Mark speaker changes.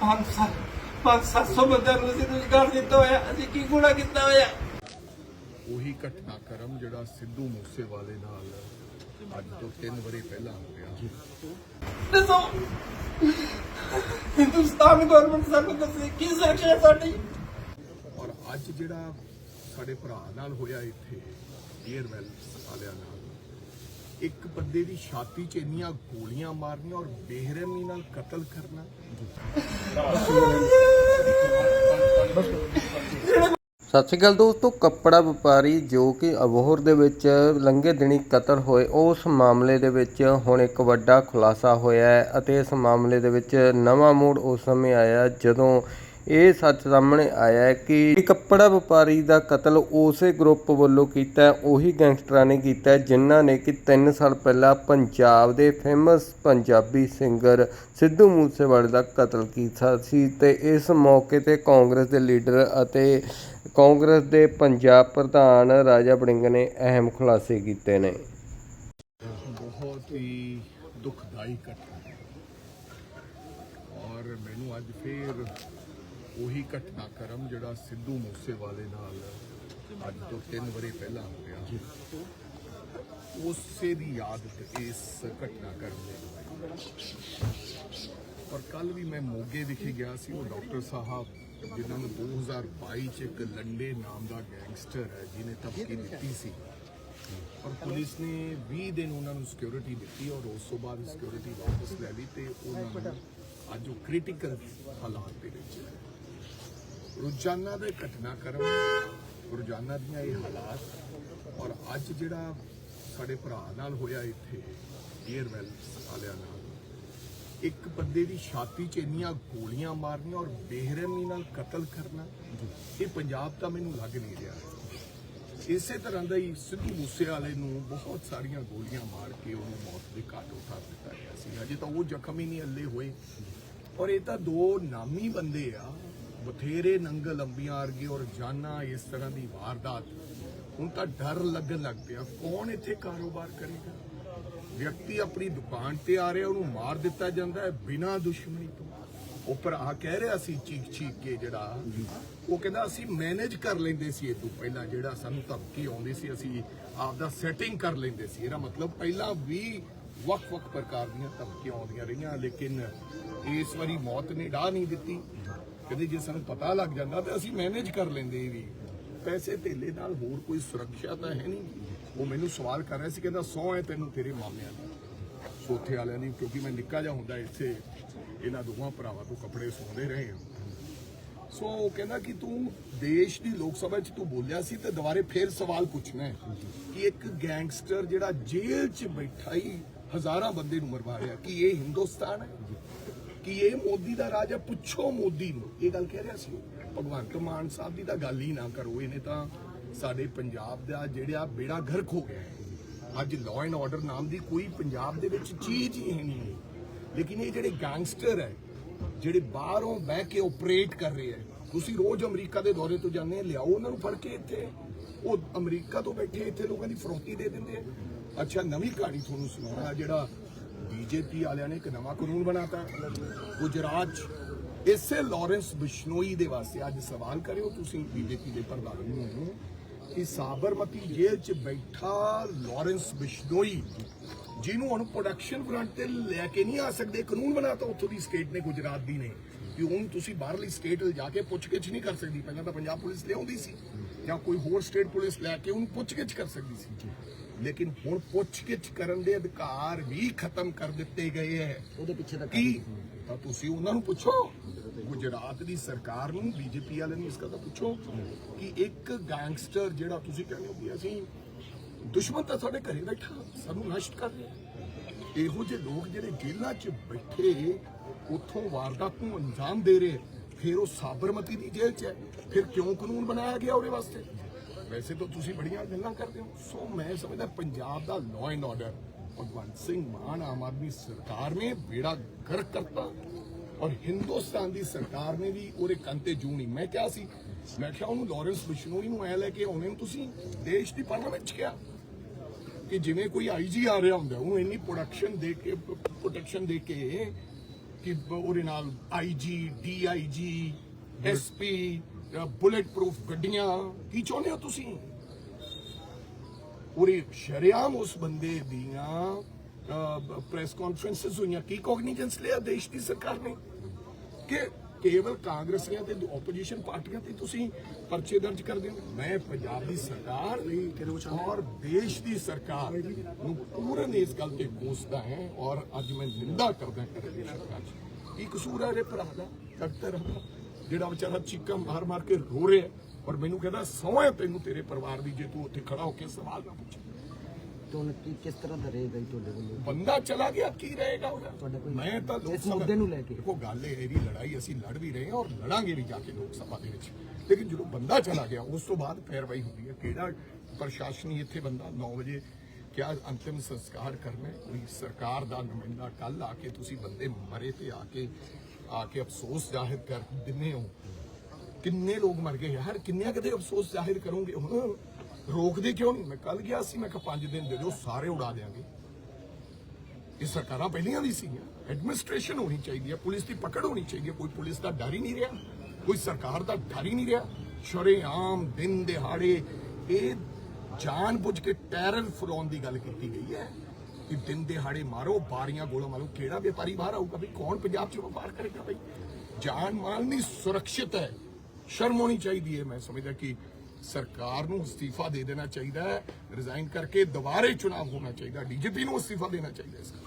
Speaker 1: ਪੰਜ ਸੱਤ ਪੰਜ ਸੱਤ ਸੌ ਬੰਦਿਆਂ ਨੂੰ ਅਸੀਂ ਰੁਜ਼ਗਾਰ ਦਿੱਤਾ ਹੋਇਆ ਅਸੀਂ ਕੀ ਗੁਣਾ ਕੀਤਾ ਹੋਇਆ?
Speaker 2: ਉਹੀ ਘਟਨਾਕ੍ਰਮ ਜਿਹੜਾ ਸਿੱਧੂ ਮੂਸੇਵਾਲੇ ਨਾਲ ਅੱਜ ਤੋਂ 3 ਵਰੇ ਪਹਿਲਾਂ ਹੋਇਆ
Speaker 1: ਦੱਸੋ ਹਿੰਦੁਸਤਾਨ ਗਵਰਨਮੈਂਟ ਸਾਨੂੰ ਦੱਸੇ ਕੀ ਸੁਰੱਖਿਆ ਹੈ ਸਾਡੀ?
Speaker 2: ਔਰ ਅੱਜ ਜਿਹੜਾ ਸਾਡੇ ਭਰਾ ਨਾਲ ਹੋਇਆ ਇੱਥੇ ਏਅਰਵੈਲ ਵਾਲਿਆਂ ਨਾਲ ਇੱਕ ਬੰਦੇ ਦੀ ਛਾਤੀ 'ਚ ਇੰਨੀਆਂ ਗੋਲੀਆਂ ਮਾਰਨੀਆਂ ਔਰ ਬੇਰਹਿਮੀ ਨਾਲ ਕਤਲ ਕਰਨਾ।
Speaker 3: ਸਤਿ ਸ਼੍ਰੀ ਅਕਾਲ ਦੋਸਤੋ, ਕੱਪੜਾ ਵਪਾਰੀ ਜੋ ਕਿ ਅਬੋਹਰ ਦੇ ਵਿੱਚ ਲੰਘੇ ਦਿਨੀ ਕਤਲ ਹੋਏ, ਉਸ ਮਾਮਲੇ ਦੇ ਵਿੱਚ ਹੁਣ ਇੱਕ ਵੱਡਾ ਖੁਲਾਸਾ ਹੋਇਆ ਹੈ ਅਤੇ ਇਸ ਮਾਮਲੇ ਦੇ ਵਿੱਚ ਨਵਾਂ ਮੋੜ ਉਸ ਸਮੇਂ ਆਇਆ ਜਦੋਂ ਇਹ ਸੱਚ ਸਾਹਮਣੇ ਆਇਆ ਹੈ ਕਿ ਕੱਪੜਾ ਵਪਾਰੀ ਦਾ ਕਤਲ ਉਸੇ ਗਰੁੱਪ ਵੱਲੋਂ ਕੀਤਾ ਉਹੀ ਗੈਂਗਸਟਰਾਂ ਨੇ ਕੀਤਾ ਜਿਨ੍ਹਾਂ ਨੇ ਕਿ 3 ਸਾਲ ਪਹਿਲਾਂ ਪੰਜਾਬ ਦੇ ਫੇਮਸ ਪੰਜਾਬੀ ਸਿੰਗਰ ਸਿੱਧੂ ਮੂਸੇਵਾਲੇ ਦਾ ਕਤਲ ਕੀਤਾ ਸੀ ਤੇ ਇਸ ਮੌਕੇ ਤੇ ਕਾਂਗਰਸ ਦੇ ਲੀਡਰ ਅਤੇ ਕਾਂਗਰਸ ਦੇ ਪੰਜਾਬ ਪ੍ਰਧਾਨ ਰਾਜਾ ਬੜਿੰਗ ਨੇ ਅਹਿਮ ਖੁਲਾਸੇ ਕੀਤੇ ਨੇ।
Speaker 2: ਬਹੁਤ ਹੀ ਦੁਖਦਾਈ ਘਟਨਾ ਔਰ ਮੈਨੂੰ ਅੱਜ ਫੇਰ ਉਹੀ ਘਟਨਾਕ੍ਰਮ ਜਿਹੜਾ ਸਿੱਧੂ ਮੂਸੇਵਾਲੇ ਨਾਲ ਅੱਜ ਤੋਂ 3 ਵਰੇ ਪਹਿਲਾਂ ਹੋਇਆ ਉਸੇ ਦੀ ਯਾਦ ਤੇ ਇਸ ਘਟਨਾਕ੍ਰਮ ਨੇ ਔਰ ਕੱਲ ਵੀ ਮੈਂ ਮੋਗੇ ਵਿਖੇ ਗਿਆ ਸੀ ਉਹ ਡਾਕਟਰ ਸਾਹਿਬ ਜਿਨ੍ਹਾਂ ਨੂੰ 2022 ਚ ਇੱਕ ਲੰਡੇ ਨਾਮ ਦਾ ਗੈਂਗਸਟਰ ਹੈ ਜਿਹਨੇ ਧਮਕੀ ਦਿੱਤੀ ਸੀ। ਔਰ ਪੁਲਿਸ ਨੇ 20 ਦਿਨ ਉਹਨਾਂ ਨੂੰ ਸਿਕਿਉਰਿਟੀ ਦਿੱਤੀ ਔਰ ਉਸ ਤੋਂ ਬਾਅਦ ਸਿਕਿਉਰਿਟੀ ਵਾਪਸ ਲੈ ਲਈ ਤੇ ਉਹਨਾਂ ਨੂੰ ਅੱਜ ਉਹ ਕ੍ਰਿਟੀਕਲ ਹਾਲਾਤ ਦੇ ਵਿੱਚ ਹੈ। ਰੋਜ਼ਾਨਾ ਦੇ ਘਟਨਾਕ੍ਰਮ, ਰੋਜ਼ਾਨਾ ਦੀਆਂ ਇਹ ਹਾਲਾਤ ਔਰ ਅੱਜ ਜਿਹੜਾ ਸਾਡੇ ਭਰਾ ਨਾਲ ਹੋਇਆ ਇੱਥੇ ਏਅਰਵੈਲ ਵਾਲਿਆਂ ਨਾਲ, ਇੱਕ ਬੰਦੇ ਦੀ ਛਾਤੀ 'ਚ ਇੰਨੀਆਂ ਗੋਲੀਆਂ ਮਾਰਨੀਆਂ ਔਰ ਬੇਰਹਿਮੀ ਨਾਲ ਕਤਲ ਕਰਨਾ, ਇਹ ਪੰਜਾਬ ਤਾਂ ਮੈਨੂੰ ਲੱਗ ਨਹੀਂ ਰਿਹਾ। ਇਸੇ ਤਰ੍ਹਾਂ ਦਾ ਹੀ ਸਿੱਧੂ ਮੂਸੇਵਾਲੇ ਨੂੰ ਬਹੁਤ ਸਾਰੀਆਂ ਗੋਲੀਆਂ ਮਾਰ ਕੇ ਉਹਨੂੰ ਮੌਤ ਦੇ ਘਾਟ ਉਤਾਰ ਦਿੱਤਾ ਗਿਆ ਸੀ। ਅਜੇ ਤਾਂ ਉਹ ਜ਼ਖਮ ਹੀ ਨਹੀਂ, ਹੱਲੇ ਹੋਏ। ਔਰ ਇਹ ਤਾਂ ਦੋ ਨਾਮੀ ਬੰਦੇ ਆ ਬਥੇਰੇ ਨੰਗਲ ਅੰਬੀਆਂ ਵਰਗੇ ਔਰ ਜਾਨਾ ਇਸ ਤਰ੍ਹਾਂ ਦੀ ਵਾਰਦਾਤ। ਹੁਣ ਤਾਂ ਡਰ ਲੱਗਣ ਲੱਗ ਪਿਆ। ਕੌਣ ਇੱਥੇ ਕਾਰੋਬਾਰ ਕਰੇਗਾ? ਵਿਅਕਤੀ ਆਪਣੀ ਦੁਕਾਨ ਤੇ ਆ ਰਿਹਾ, ਉਹਨੂੰ ਮਾਰ ਦਿੱਤਾ ਜਾਂਦਾ ਹੈ ਬਿਨਾਂ ਦੁਸ਼ਮਣੀ ਤੋਂ। ਉਹ ਭਰਾ ਕਹਿ ਰਿਹਾ ਸੀ ਚੀਕ ਚੀਕ ਕੇ ਜਿਹੜਾ, ਉਹ ਕਹਿੰਦਾ ਅਸੀਂ ਮੈਨੇਜ ਕਰ ਲੈਂਦੇ ਸੀ ਇਹ ਤੋਂ ਪਹਿਲਾਂ। ਜਿਹੜਾ ਸਾਨੂੰ ਧਮਕੀ ਆਉਂਦੀ ਸੀ, ਅਸੀਂ ਆਪਦਾ ਸੈਟਿੰਗ ਕਰ ਲੈਂਦੇ ਸੀ। ਇਹਦਾ ਮਤਲਬ ਪਹਿਲਾਂ ਵੀ ਵੱਖ-ਵੱਖ ਪ੍ਰਕਾਰ ਦੀਆਂ ਧਮਕੀਆਂ ਆਉਂਦੀਆਂ ਰਹੀਆਂ, ਲੇਕਿਨ ਇਸ ਵਾਰੀ ਮੌਤ ਨੇ ਡਾਹ ਨਹੀਂ ਦਿੱਤੀ। ਕਹਿੰਦੇ ਜੇ ਸਾਨੂੰ ਪਤਾ ਲੱਗ ਜਾਂਦਾ ਤੇ ਅਸੀਂ ਮੈਨੇਜ ਕਰ ਲੈਂਦੇ ਇਹ ਵੀ। ਪੈਸੇ ਧੇਲੇ ਨਾਲ ਹੋਰ ਕੋਈ ਸੁਰੱਖਿਆ ਤਾਂ ਹੈ ਨਹੀਂ। ਉਹ ਮੈਨੂੰ ਸਵਾਲ ਕਰ ਰਿਹਾ ਸੀ, ਕਹਿੰਦਾ, ਸੌ ਹੈ ਤੈਨੂੰ ਤੇਰੇ ਮਾਮਿਆਂ ਦੀ। ਸੋਥੇ ਵਾਲਿਆਂ ਦੀ, ਕਿਉਂਕਿ ਮੈਂ ਨਿੱਕਾ ਜਿਹਾ ਹੁੰਦਾ ਇੱਥੇ, ਇਹਨਾਂ ਦੋਵਾਂ ਭਰਾਵਾਂ ਤੋਂ ਕੱਪੜੇ ਸੌਂਦੇ ਰਹੇ ਹਾਂ। ਸੋ ਉਹ ਕਹਿੰਦਾ ਕਿ ਤੂੰ ਦੇਸ਼ ਦੀ ਲੋਕ ਸਭਾ 'ਚ ਤੂੰ ਬੋਲਿਆ ਸੀ ਤੇ ਦੁਬਾਰੇ ਫੇਰ ਸਵਾਲ ਪੁੱਛਣਾ ਹੈ ਕਿ ਇੱਕ ਗੈਂਗਸਟਰ ਜਿਹੜਾ ਜੇਲ੍ਹ 'ਚ ਬੈਠਾ ਹੀ ਹਜ਼ਾਰਾਂ ਬੰਦੇ ਨੂੰ ਮਰਵਾ ਰਿਹਾ, ਕਿ ਇਹ ਹਿੰਦੁਸਤਾਨ ਹੈ? ਕਿ ਇਹ ਮੋਦੀ ਦਾ ਰਾਜ ਹੈ, ਪੁੱਛੋ ਮੋਦੀ ਨੂੰ। ਇਹ ਗੱਲ ਕਹਿ ਰਿਹਾ ਸੀ। ਭਗਵੰਤ ਮਾਨ ਸਾਹਿਬ ਦੀ ਤਾਂ ਗੱਲ ਹੀ ਨਾ ਕਰੋ, ਇਹਨੇ ਤਾਂ ਸਾਡੇ ਪੰਜਾਬ ਦਾ ਜਿਹੜਾ ਬੇੜਾ ਗਰਕ ਹੋ ਗਿਆ ਹੈ। ਅੱਜ ਲਾਅ ਐਂਡ ਆਰਡਰ ਨਾਮ ਦੀ ਕੋਈ ਪੰਜਾਬ ਦੇ ਵਿੱਚ ਚੀਜ਼ ਹੀ ਹੈ ਲੇਕਿਨ ਇਹ ਜਿਹੜੇ ਗੈਂਗਸਟਰ ਹੈ, ਜਿਹੜੇ ਬਾਹਰੋਂ ਬਹਿ ਕੇ ਆਪਰੇਟ ਕਰ ਰਹੇ ਹੈ, ਤੁਸੀਂ ਰੋਜ਼ ਅਮਰੀਕਾ ਦੇ ਦੌਰੇ ਤੋਂ ਜਾਂਦੇ ਲਿਆਓ ਉਹਨਾਂ ਨੂੰ ਫੜ ਕੇ ਇੱਥੇ। ਉਹ ਅਮਰੀਕਾ ਤੋਂ ਬੈਠੇ ਇੱਥੇ ਲੋਕਾਂ ਦੀ ਫਰੋਤੀ ਦੇ ਦਿੰਦੇ ਆ ਅੱਛਾ, ਨਵੀਂ ਕਹਾਣੀ ਤੁਹਾਨੂੰ ਸੁਣਾਉਣਾ, ਜਿਹੜਾ ਬੀਜੇਪੀ ਵਾਲਿਆਂ ਨੇ ਇੱਕ ਨਵਾਂ ਕਾਨੂੰਨ ਬਣਾਤਾ। ਗੁਜਰਾਤ 'ਚ ਇਸੇ ਲਾਰੈਂਸ ਬਿਸ਼ਨੋਈ ਦੇ ਵਾਸਤੇ ਅੱਜ ਸਵਾਲ ਕਰਿਓ ਤੁਸੀਂ ਬੀਜੇਪੀ ਦੇ ਪ੍ਰਧਾਨ ਨੂੰ ਕਿ ਸਾਬਰਮਤੀ ਜੇਲ੍ਹ 'ਚ ਬੈਠਾ ਲਾਰੈਂਸ ਬਿਸ਼ਨੋਈ, ਜਿਹਨੂੰ ਹੁਣ ਪ੍ਰੋਡਕਸ਼ਨ ਫਰੰਟ ਤੇ ਲੈ ਕੇ ਨਹੀਂ ਆ ਸਕਦੇ, ਕਾਨੂੰਨ ਬਣਾਤਾ ਉੱਥੋਂ ਦੀ ਸਟੇਟ ਨੇ, ਗੁਜਰਾਤ ਦੀ ਨੇ। ਕਿ ਹੁਣ ਤੁਸੀਂ ਬਾਹਰਲੀ ਸਟੇਟ ਜਾ ਕੇ ਪੁੱਛਗਿੱਛ ਨਹੀਂ ਕਰ ਸਕਦੀ। ਪਹਿਲਾਂ ਤਾਂ ਪੰਜਾਬ ਪੁਲਿਸ ਲਿਆਉਂਦੀ ਸੀ ਜਾਂ ਕੋਈ ਹੋਰ ਸਟੇਟ ਪੁਲਿਸ ਲੈ ਕੇ ਉਹਨੂੰ ਪੁੱਛਗਿੱਛ ਕਰ ਸਕਦੀ ਸੀ। ਲੇਕਿਨ ਹੁਣ ਪੁੱਛਗਿੱਛ ਕਰਨ ਦੇ ਅਧਿਕਾਰ ਵੀ ਖਤਮ ਕਰ ਦਿੱਤੇ ਗਏ ਹੈ।
Speaker 4: ਉਹਦੇ ਪਿੱਛੇ ਦਾ
Speaker 2: ਕੀ? ਤਾਂ ਤੁਸੀਂ ਉਹਨਾਂ ਨੂੰ ਪੁੱਛੋ। ਗੁਜਰਾਤ ਦੀ ਸਰਕਾਰ ਨੂੰ ਬੀਜੇਪੀ ਵਾਲਿਆਂ ਨੂੰ ਇਸ ਗੱਲ ਦਾ ਪੁੱਛੋ ਕਿ ਇੱਕ ਗੈਂਗਸਟਰ ਜਿਹੜਾ ਤੁਸੀਂ ਕਹਿੰਦੇ ਹੋ ਕਿ ਅਸੀਂ ਦੁਸ਼ਮਣ ਤਾਂ ਸਾਡੇ ਘਰੇ ਬੈਠਾ ਸਾਨੂੰ ਨਸ਼ਟ ਕਰ ਰਿਹਾ। ਇਹੋ ਜਿਹੇ ਲੋਕ ਜਿਹੜੇ ਜੇਲ੍ਹਾਂ 'ਚ ਬੈਠੇ ਉੱਥੋਂ ਵਾਰਦਾਤ ਨੂੰ ਅੰਜਾਮ ਦੇ ਰਹੇ ਫਿਰ ਉਹ ਸਾਬਰਮਤੀ ਦੀ ਜੇਲ੍ਹ 'ਚ ਹੈ। ਫਿਰ ਕਿਉਂ ਕਾਨੂੰਨ ਬਣਾਇਆ ਗਿਆ ਉਹਦੇ ਵਾਸਤੇ? ਵੈਸੇ ਤਾਂ ਤੁਸੀਂ ਬੜੀਆਂ ਗੱਲਾਂ ਕਰਦੇ ਹੋ ਸੋ ਮੈਂ ਸਮਝਦਾ ਪੰਜਾਬ ਦਾ law and order Bhagwant Singh Mann Aam Aadmi ਸਰਕਾਰ ਨੇ ਬੇੜਾ ਗਰਕ ਕਰਤਾ ਔਰ ਹਿੰਦੁਸਤਾਨ ਦੀ ਸਰਕਾਰ ਨੇ ਵੀ ਉਹਦੇ ਕੰਨ ਤੇ ਜੂ ਮੈਂ ਕਿਹਾ ਸੀ ਮੈਂ ਕਿਹਾ ਉਹਨੂੰ ਲਾਰੈਂਸ ਬਿਸ਼ਨੋਈ ਨੂੰ ਐ ਲੈ ਕੇ ਆਉਣੇ ਨੂੰ ਤੁਸੀਂ ਦੇਸ਼ ਦੀ ਪਾਰਲੀਮੈਂਟ 'ਚ ਕਿਹਾ ਕਿ ਜਿਵੇਂ ਕੋਈ ਆਈਜੀ ਆ ਰਿਹਾ ਹੁੰਦਾ ਉਹਨੂੰ ਇੰਨੀ ਪ੍ਰੋਡਕਸ਼ਨ ਦੇ ਕੇ ਪ੍ਰੋਟੈਕਸ਼ਨ ਦੇ ਕੇ ਕਿ ਬ- ਉਹਦੇ ਨਾਲ IG DIG SP bulletproof ਗੱਡੀਆਂ, ਕੀ ਚਾਹੁੰਦੇ ਹੋ ਤੁਸੀਂ? ਉਹਰੇ ਸ਼ਰਿਆਮ ਉਸ ਬੰਦੇ ਦੀਆਂ ਪ੍ਰੈਸ ਕਾਨਫਰੰਸਸ ਹੋਈਆਂ, ਕੀ ਕੋਗਨੀਜੈਂਸ ਲਿਆ ਦੇਸ਼ ਦੀ ਸਰਕਾਰ ਨੇ? ਕਿ ਕੇਵਲ ਕਾਂਗਰਸੀਆਂ ਤੇ ਆਪੋਜੀਸ਼ਨ ਪਾਰਟੀਆਂ ਤੇ ਤੁਸੀਂ ਪਰਚੇ ਦਰਜ ਕਰਦੇ ਹੋ ਮੈਂ ਪੰਜਾਬ ਦੀ ਸਰਕਾਰ ਔਰ ਦੇਸ਼ ਦੀ ਸਰਕਾਰ ਨੂੰ ਪੂਰਨ ਇਸ ਗੱਲ ਤੇ ਕੋਸਦਾ ਹੈ, ਔਰ ਅੱਜ ਮੈਂ ਨਿੰਦਾ ਕਰਦਾ ਕਰਨ ਦੀ ਸਰਕਾਰ ਕੀ ਕਸੂਰ ਹੈ ਇਹ ਭਰਾ ਦਾ? ਡਾਕਟਰ ਜਿਹੜਾ ਵਿਚਾਰਾ ਚੀਕਾਂ ਮਾਰ ਮਾਰ ਕੇ ਰੋ ਰਿਹਾ ਔਰ ਮੈਨੂੰ ਕਹਿੰਦਾ ਸੌਂ ਤੈਨੂੰ ਤੇਰੇ ਪਰਿਵਾਰ ਦੀ ਜੇ ਤੂੰ ਉੱਥੇ ਖੜਾ ਹੋ ਕੇ ਸਵਾਲ ਨਾ ਪੁੱਛੇ
Speaker 4: ਤੁਹਾਨੂੰ ਕੀ ਕਿਸ ਤਰ੍ਹਾਂ ਦਾ ਰਹੇਗਾ ਤੁਹਾਡੇ ਵੱਲੋਂ
Speaker 2: ਬੰਦਾ ਚਲਾ ਗਿਆ ਕੀ ਰਹੇਗਾ ਉਹਦਾ ਮੈਂ ਤਾਂ ਲੋਕ
Speaker 4: ਮੁੱਦੇ ਨੂੰ ਲੈ ਕੇ।
Speaker 2: ਦੇਖੋ ਗੱਲ ਇਹ ਇਹਦੀ ਲੜਾਈ ਅਸੀਂ ਲੜ ਵੀ ਰਹੇ ਹਾਂ ਔਰ ਲੜਾਂਗੇ ਵੀ ਜਾ ਕੇ ਲੋਕ ਸਭਾ ਦੇ ਵਿੱਚ ਲੇਕਿਨ ਜਦੋਂ ਬੰਦਾ ਚਲਾ ਗਿਆ ਉਸ ਤੋਂ ਬਾਅਦ ਪੈਰਵਾਈ ਹੁੰਦੀ ਹੈ ਕਿਹੜਾ ਪ੍ਰਸ਼ਾਸਨੀ ਇੱਥੇ ਬੰਦਾ 9 ਵਜੇ ਕਿਆ ਅੰਤਿਮ ਸੰਸਕਾਰ ਕਰਨਾ? ਕੋਈ ਸਰਕਾਰ ਦਾ ਨੁਮਾਇੰਦਾ ਕੱਲ ਆ ਕੇ ਤੁਸੀਂ ਬੰਦੇ ਮਰੇ ਤੇ ਆ ਕੇ ਆ ਕੇ ਅਫਸੋਸ ਜ਼ਾਹਿਰ ਕਰ ਦਿੰਦੇ ਹੋ। ਕਿੰਨੇ ਲੋਕ ਮਰ ਗਏ ਯਾਰ, ਕਿੰਨਿਆਂ ਕਦੇ ਅਫਸੋਸ ਜ਼ਾਹਿਰ ਕਰੋਗੇ? ਹੁਣ ਰੋਕਦੇ ਕਿਉਂ ਨਹੀਂ? ਮੈਂ ਕੱਲ ਗਿਆ ਸੀ, ਮੈਂ ਕਿਹਾ 5 ਦਿਨ ਦੇ ਦਿਓ, ਸਾਰੇ ਉਡਾ ਦੇਾਂਗੇ ਇਹ ਸਰਕਾਰਾਂ ਪਹਿਲੀਆਂ ਦੀ ਸੀਗੀਆਂ। ਐਡਮਿਨਿਸਟ੍ਰੇਸ਼ਨ ਹੋਣੀ ਚਾਹੀਦੀ ਹੈ ਪੁਲਿਸ ਦੀ ਪਕੜ ਹੋਣੀ ਚਾਹੀਦੀ ਹੈ ਕੋਈ ਪੁਲਿਸ ਦਾ ਡਰ ਹੀ ਨਹੀਂ ਰਿਹਾ, ਕੋਈ ਸਰਕਾਰ ਦਾ ਡਰ ਹੀ ਨਹੀਂ ਰਿਹਾ। ਸ਼ਰੇਆਮ ਦਿਨ ਦਿਹਾੜੇ ਇਹ ਜਾਣ ਬੁੱਝ ਕੇ ਟੈਰਰ ਫਲਾਉਣ ਦੀ ਗੱਲ ਕੀਤੀ ਗਈ ਹੈ। ਕਿ ਦਿਨ ਦਿਹਾੜੇ ਮਾਰੋ ਬਾਰੀਆਂ ਗੋਲਾ ਮਾਰੋ। ਕਿਹੜਾ ਵਪਾਰੀ ਬਾਹਰ ਆਊਗਾ ਵੀ ਕੌਣ ਪੰਜਾਬ 'ਚ ਵਪਾਰ ਕਰੇਗਾ ਬਈ? ਜਾਨ ਮਾਲ ਨਹੀਂ ਸੁਰੱਖਿਅਤ ਹੈ। ਸ਼ਰਮ ਹੋਣੀ ਚਾਹੀਦੀ ਹੈ। ਮੈਂ ਸਮਝਦਾ ਕਿ ਸਰਕਾਰ ਨੂੰ ਅਸਤੀਫਾ ਦੇ ਦੇਣਾ ਚਾਹੀਦਾ ਹੈ। ਰਿਜ਼ਾਈਨ ਕਰਕੇ ਦੁਬਾਰੇ ਚੁਣਾਵ ਹੋਣਾ ਚਾਹੀਦਾ। ਡੀਜੀਪੀ ਨੂੰ ਅਸਤੀਫਾ ਦੇਣਾ ਚਾਹੀਦਾ ਇਸ ਦਾ